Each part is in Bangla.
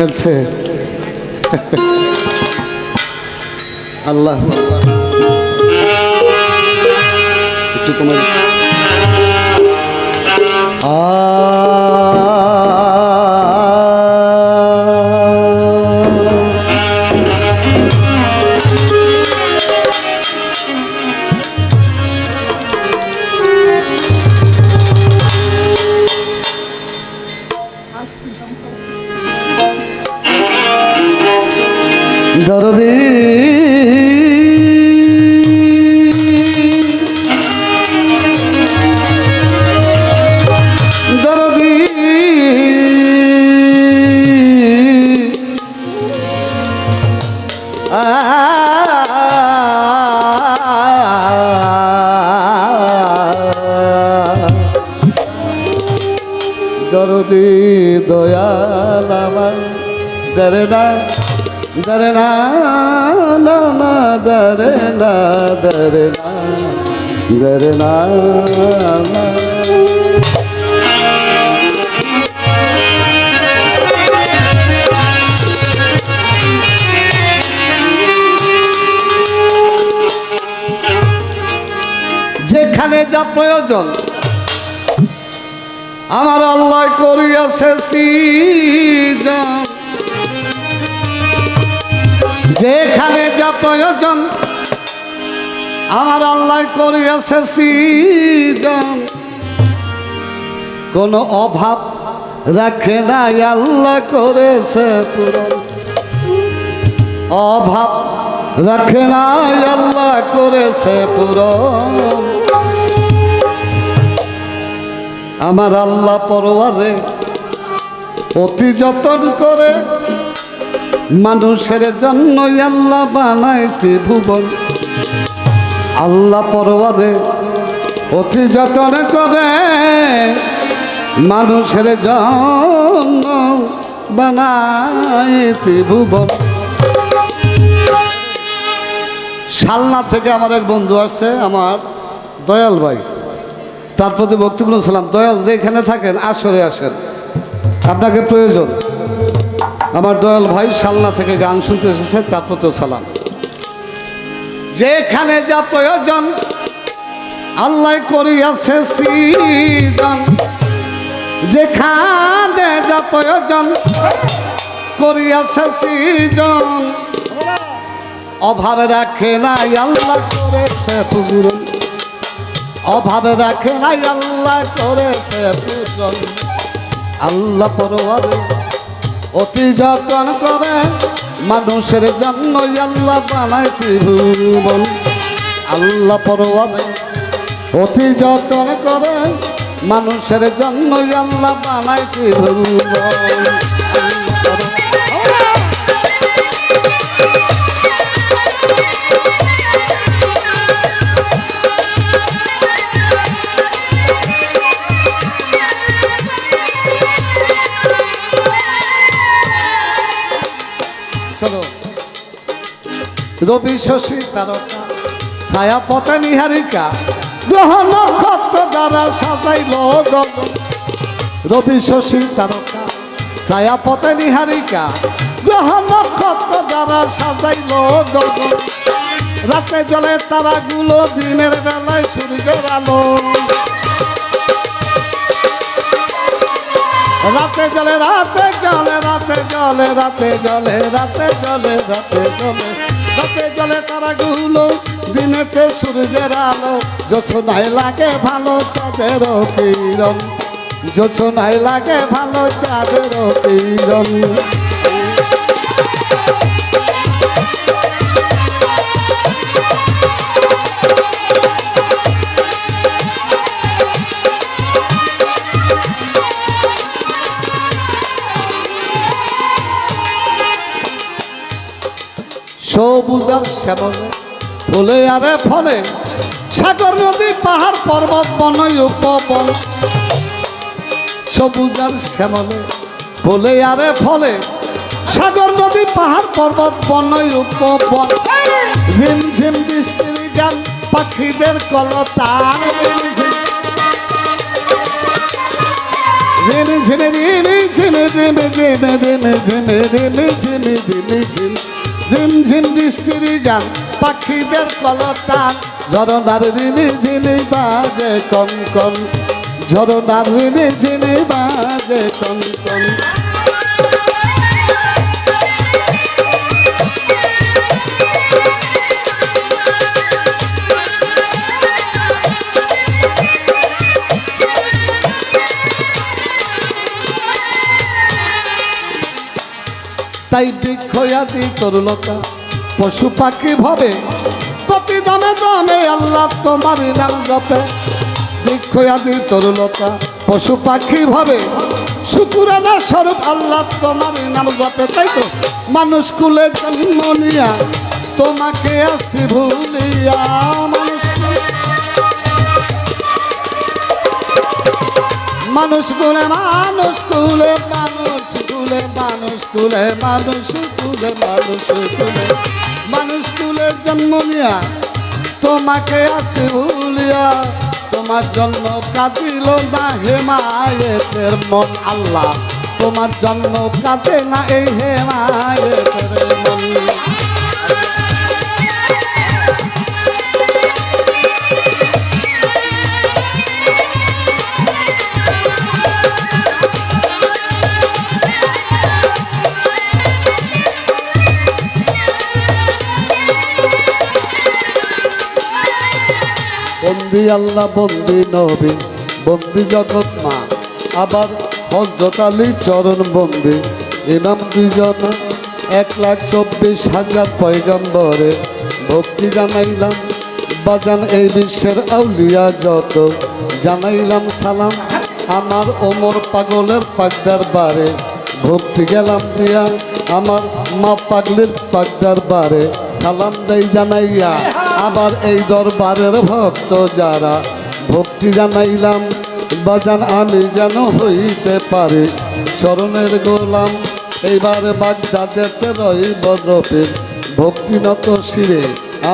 চলছে আল্লাহ আল্লাহ একটু তোমার আ দরদি। দরদি। দরদি দয়াল আমার দরে না দরে না না না, দরে না দরে না দরে না না। যেখানে যা প্রয়োজন, আমার আল্লাহ করিয়াছে সৃজন। যেখানে যা প্রয়োজন, আমার আল্লাহ করিয়াছে সৃজন। কোনো অভাব রাখে নাই, আল্লাহ করেছে অভাব রাখে নাই, আল্লাহ করেছে পূরণ। আমার আল্লাহ পরোয়ারে অতি যতন করে মানুষের জন্য আল্লাহ বানাইতে ভুবন। আল্লাহ পরবারে অতি যতন করে মানুষের জন্য বানাইতে ভুবন। শালনা থেকে আমার এক বন্ধু আসছে আমার দয়াল ভাই। তার প্রতি বক্তব্য সালাম দয়াল, যেখানে থাকেন, আসরে আসেন। আপনাকে প্রয়োজন। আমার দয়াল ভাই সালনা থেকে গান শুনতে এসেছে তার প্রতিও সালাম। যেখানে যা প্রয়োজন, আল্লাহ করিয়াছে সৃজন। যেখানে যা প্রয়োজন, করিয়াছে সৃজন। অভাবে রাখে নাই, আল্লাহ করেছে পূরণ। অভাবে রাখে নাই, আল্লাহ করেছে পূরণ। আল্লাহ পরবারে অতি যতন করে মানুষের জন্য আল্লাহ বানাইতে ভুবন আল্লাহ পরবারে অতি যতন করে মানুষের জন্য আল্লাহ বানাইতে ভুবন রবি শশী তারকা, ছায়া পথে নিহারিকা, গ্রহ নক্ষত্র দ্বারা সাজাইল গগন রবি শশী তারকা, ছায়া পথে নিহারিকা, গ্রহ নক্ষত্র দ্বারা সাজাইল গগন রাতে জলে তারাগুলো দিনের বেলায় সূর্যের আলো। রাতে জলে রাতে জলে রাতে জলে রাতে জলে রাতে জলে রাতে জলে। রাতে জলে তারা গুলো দিনেতে সূর্যের আলো। যোছনায় লাগে ভালো চাঁদের কিরণ নাই লাগে ভালো চাঁদের কিরণ শ্যামলে। ফুলে আরে ফলে সাগর নদী, পাহাড় পর্বত, বনই উপবন। সবুজার শ্যামলে, ফুলে আরে ফলে সাগর নদী, পাহাড় পর্বত, বনই উপবন। ঝিম ঝিম বৃষ্টির গান, পাখিদের কলতান। ঝিম ঝিম ঝিমি ঝিমি ঝিমি ঝিমি ঝিমি ঝিমি ঝিমি ঝিমি ঝিমি। ঝিমঝিম বৃষ্টির গান পাখিদের কলতান ঝরনার ঋণে ঝিনি বাজে কঙ্কন। ঝরনার ঋণে ঝিনি বাজে কঙ্কন। তরুলতা পশু পাখি ভবে, প্রতি দামে দামে আল্লাহ তোমার নাম তরুলতা পশু পাখি ভবে স্বরূপ আল্লাহ তোমার নাম তাই তো, মানুষ কুলে জন্ম নিয়া, তোমাকে আসি ভুলিয়া। মানুষ মানুষ মানুষ মানুষ মানুষ তুলে মানুষ তুলে মানুষ তুলে। মানুষ তুলে জন্ম নিয়া, তোমাকে আছে উলিয়া। তোমার জন্য কাঁদিল না হে মায়ের মন আল্লাহ। তোমার জন্য কাঁদে না এই হে মায়ের মন। বন্দি আল্লাহ বন্দি নবী, বন্দি জগৎ মা। আবার হজরত আলী চরণ বন্দি। ইমাম দুজন এক লাখ চব্বিশ হাজার পয়গম্বরে। ভক্তি জানাইলাম, বাজান এই বিশ্বের আউলিয়া যত। জানাইলাম সালাম, আমার ওমর পাগলের পাগদার বারে। ভক্তি গেলাম দিয়া, আমার মা পাগলের পাগদার বারে। সালাম দেই জানাইয়া। আবার এই দরবারের ভক্ত যারা, ভক্তি জানাইলাম, বাজান আমি যেন হইতে পারি। চরণের গোলাম, এইবার বাগদাদেতে রইব রবে ভক্তিনত শিরে,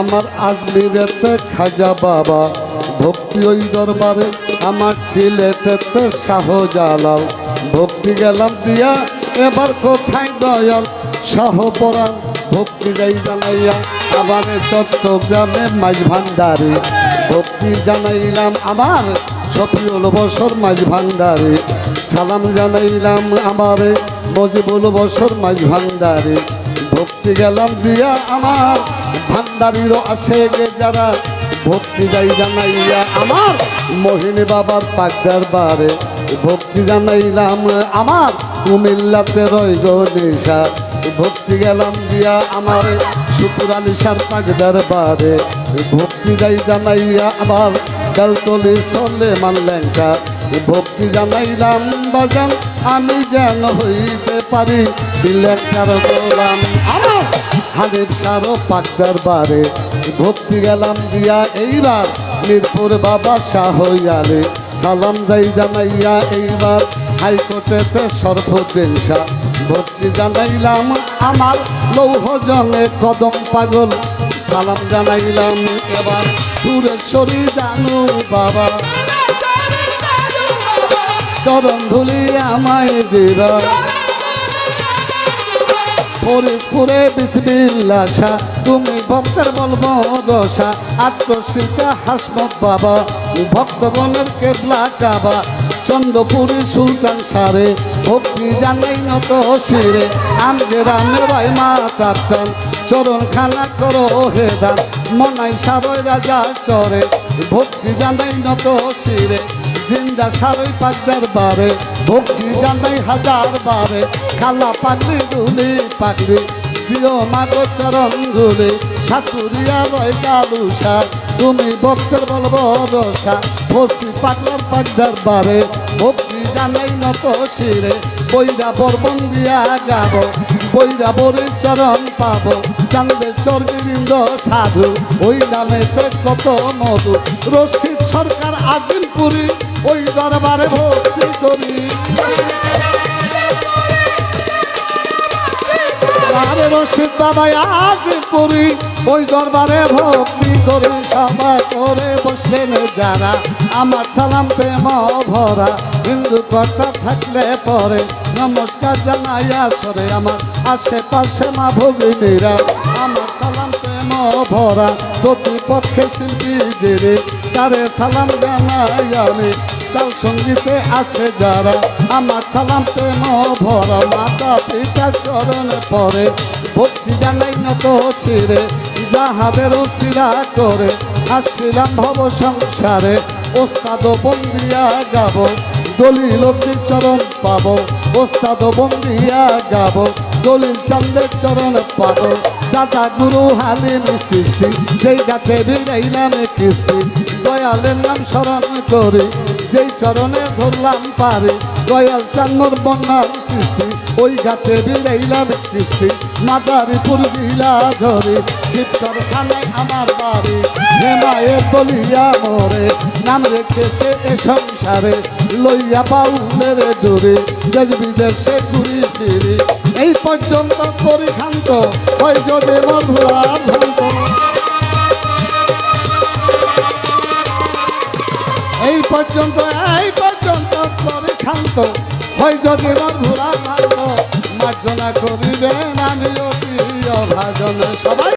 আমার আজমিরেতে খাজা বাবা। ভক্তি ওই দরবারে, আমার ছেলেতে শাহজালাল। ভক্তি গেলাম দিয়া, এবার কোথায় দয়াল? শাহ পরাণ ভক্তি যাই জানাইয়া, আবার চট্টগ্রামে মাঝ ভান্ডারে। ভক্তি জানাইলাম আমার শফিউল বসর মাঝ ভান্ডারে। সালাম জানাইলাম আমার মজিবুল বসর মাঝ ভান্ডারে। ভক্তি গেলাম দিয়া আমার ভান্ডারিরও আসে যারা। ভক্তি যাই জানাইয়া আমার মোহিনী বাবার পাকদার বারে ভক্তি জানাইলাম আমার কুমিল্লাতে রই গণেশা ভক্তি গেলাম দিয়া আমার, শুকুরা নিশার পাকদার বারে। ভক্তি যাই জানাইয়া আবার বেলতলি চলে মানলেঙ্কা ভক্তি জানাইলাম, বাজান, আমি যেন হইতে পারি। দিলেঙ্কার গোলাম, আমার হানিফ সারো পাকদার বারে। ভক্তি গেলাম দিয়া এইবার মিরপুর বাবা শাহ হইয়ালে সালাম যাই জানাইয়া এইবার হাইকোর্টেতে সর্বদিন শাহ ভক্তি জানাইলাম আমার লৌহ জনে কদম পাগল। সালাম জানাইলাম এবার সুরেশ্বরী জানু বাবা। চরণ ধুলি আমায় দিবা। ফরিদপুরে বিসমিল্লাশা, তুমি ভক্তের বলব দশা আত্মশিকা হাসমত বাবা ভক্তগণের কেবলা কাবা। চন্দ্রপুরী সুলতান সারে, ভক্তি জানাই নত শিরে আমগে রামে রায় মা চাপচান চরণ খানা করো হে দান, মনাই সারয় রাজা চরে। ভক্তি জানাই নত শিরে জিন্দা সারই পাকদার বারে। ভক্তি জানাই হাজার বারে, খালা পাগলি দুলি পাগলি। প্রিয় মাগো চরণ ধুলি, সাতুরিয়া রয় কালুসা তুমি ভক্তের বলব রসা। ভক্তি পাগলার পাকদার বারে, ভক্তি জানাই নত শিরে বইরা বর্বন দিয়া গাব বইরা বরে চরণ পাবো চান্দে চর্গিন্দ সাধু, ওই নামেতে কত মধু রশিদ সরকার আজিমপুরি, ওই দরবারে ভক্তি করি। আরে রশিদ বাবা আজ পুরি। ওই দরবারে ভক্তি করে সবাই করে বসলেন যারা। আমার সালাম প্রেম ভরা, হিন্দু কর্তা থাকলে পরে। নমস্কার জানাইয়া সরে আমার আশেপাশে মা ভগিনীরা। আমার সালাম প্রেম ভরা, প্রতিপক্ষে শিল্পী জেরে তারে সালাম জানাই আমি। তার সঙ্গীতে আছে যারা, আমার সালাম প্রেম ভরা মাতা পিতার চরণে পরে ভক্তি জানাই নত ছিঁড়ে যাহাদের শিরা করে আসছিলাম ভব সংসারে, ওস্তাদ বন্দিয়া যাব দলিল চরণ পাবো, ওস্তাদ বন্দিয়া যাব দলিল চন্দ্রের চরণ পাবো। দাদা গুরু হালিম সৃষ্টি, যেই গাছে বিড়াইলাম কিস্তি দয়ালের নাম স্মরণ করি। যেই চরণে ধরলাম পারি, দয়াল চান্নর বন্যার সৃষ্টি ওই গাছে বিড়াইলাম সৃষ্টি মাদারীপুর জেলা ধরে শিবকর খানায় আমার বাড়ি। হেমায়ে বলিয়া মরে, নাম রেখেছে এ সংসারে, লইয়া বাউলের জোরে দেশ বিদেশে ঘুরি ফিরি। এই পর্যন্ত পরিখান্ত হয় যদি মধুরা ভ্রান্ত এই পর্যন্ত এই পর্যন্ত করে খান্ত হয় যদি বন্ধুরা ভালো মার্জনা করিবে আমি প্রিয় ভাজন। সবাই